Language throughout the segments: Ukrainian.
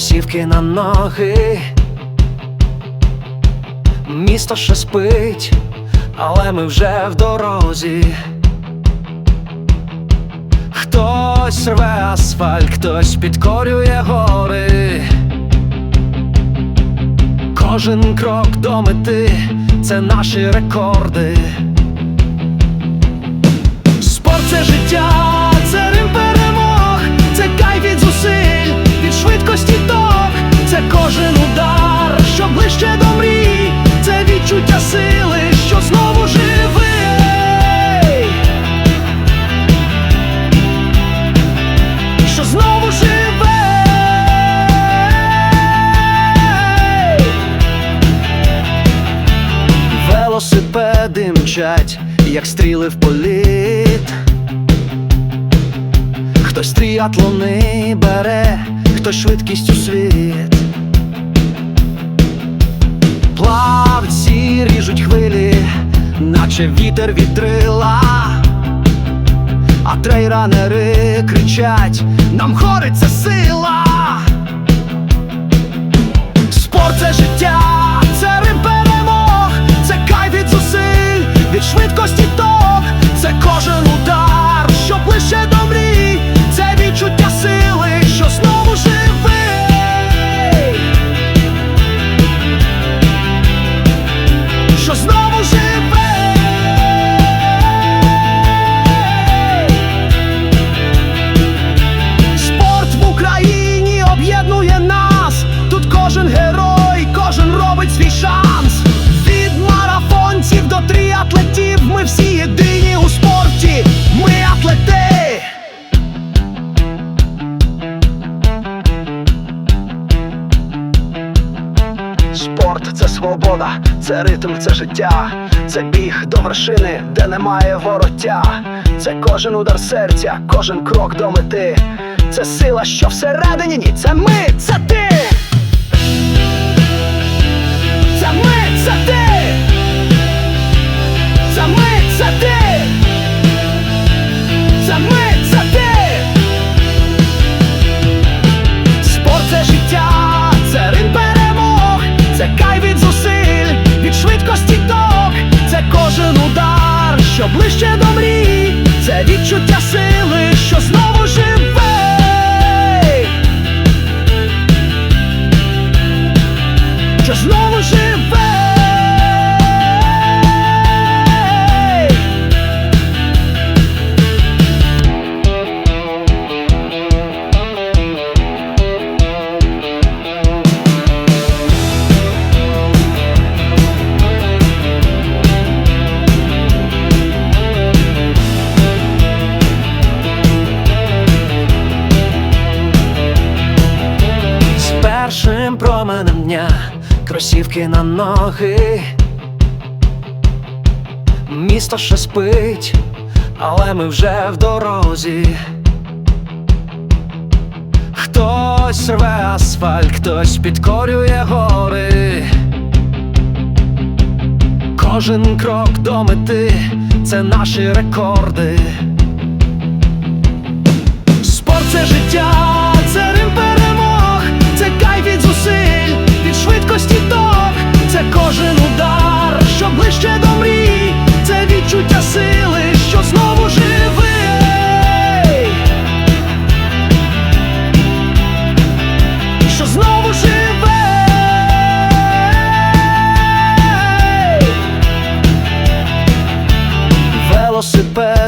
кросівки на ноги. Місто ще спить, але ми вже в дорозі. Хтось рве асфальт, хтось підкорює гори. Кожен крок до мети це наші рекорди. Спорт це життя, Велосипеди мчать, як стріли в політ. Хтось тріатлони бере, хтось швидкість у світ. Плавці ріжуть хвилі, наче вітер вітрила. А трейранери кричать, нам хориться сила. Це свобода, це ритм, це життя, це біг до вершини, де немає вороття. Це кожен удар серця, кожен крок до мети. Це сила, що всередині, ні, це ми, це ти. Променем дня кросівки на ноги. Місто ще спить, але ми вже в дорозі. Хтось рве асфальт, хтось підкорює гори. Кожен крок до мети це наші рекорди.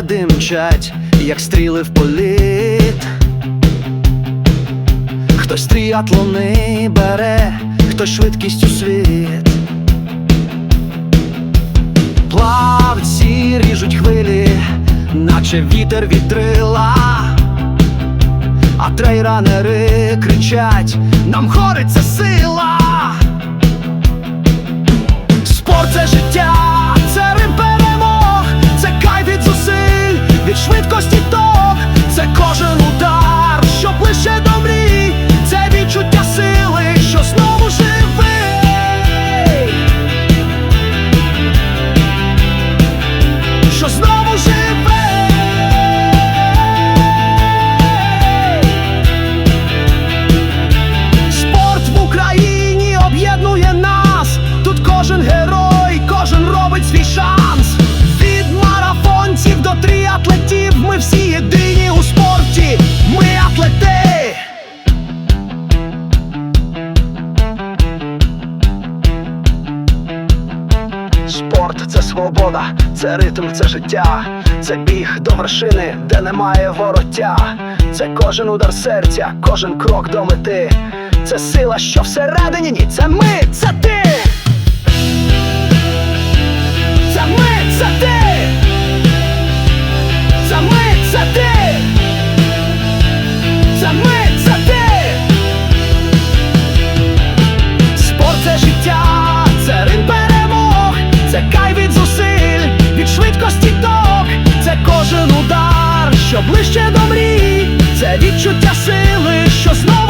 Велосипеди мчать, як стріли в політ. Хтось тріатлони бере, хтось швидкість у світ. Плавці ріжуть хвилі, наче вітер вітрила. А трейранери кричать, нам хориться сила. Спорт це життя, szybkości ритм це життя, це біг до вершини, де немає вороття. Це кожен удар серця, кожен крок до мети. Це сила, що всередині, ні, це ми, це ти. Це ми, це ти. Це ми, це ти. Що ближче до мрії, це відчуття сили, що знову